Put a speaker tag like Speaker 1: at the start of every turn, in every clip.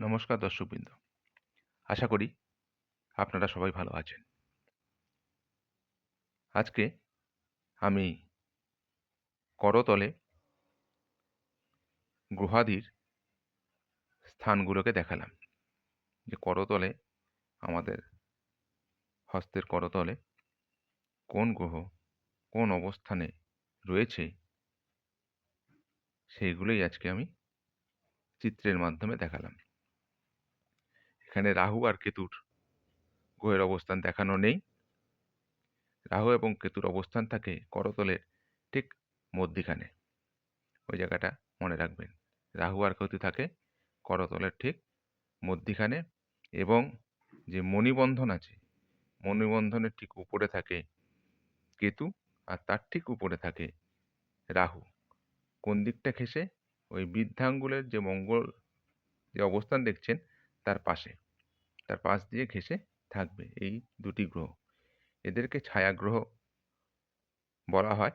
Speaker 1: নমস্কার দর্শকবৃন্দ। আশা করি আপনারা সবাই ভালো আছেন। আজকে আমি করতলে গ্রহাদির স্থানগুলোকে দেখালাম। যে করতলে, আমাদের হস্তের করতলে কোন গ্রহ, কোন অবস্থানে রয়েছে, সেইগুলোই আজকে আমি চিত্রের মাধ্যমে দেখালাম। এখানে রাহু আর কেতুর গ্রহের অবস্থান দেখানো নেই। রাহু এবং কেতুর অবস্থান থাকে করতলের ঠিক মধ্যিখানে। ওই জায়গাটা মনে রাখবেন। রাহু আর কেতু থাকে করতলের ঠিক মধ্যিখানে এবং যে মণিবন্ধন আছে, মণিবন্ধনের ঠিক উপরে থাকে কেতু আর তার ঠিক উপরে থাকে রাহু। কোন দিকটা ঘেঁষে? ওই বৃদ্ধাঙ্গুলের যে মঙ্গল যে অবস্থান দেখছেন তার পাশে। তার পাশ দিয়ে ঘেঁষে থাকবে এই দুটি গ্রহ। এদেরকে ছায়াগ্রহ বলা হয়।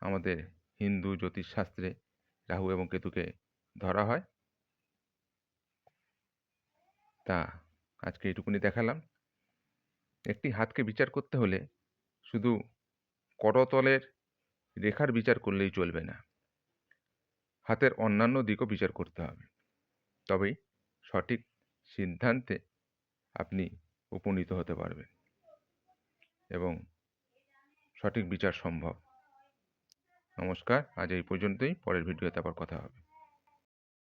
Speaker 1: আমাদের হিন্দু জ্যোতিষশাস্ত্রে রাহু এবং কেতুকে ধরা হয়। তা আজকে এটুকুনি দেখালাম। একটি হাতকে বিচার করতে হলে শুধু করতলের রেখার বিচার করলেই চলবে না। হাতের অন্যান্য দিকও বিচার করতে হবে। তবেই সঠিক সিদ্ধান্তে আপনি উপনীত হতে পারবেন এবং সঠিক বিচার সম্ভব। নমস্কার, আজ এই পর্যন্তই। পরের ভিডিওতে আবার কথা হবে।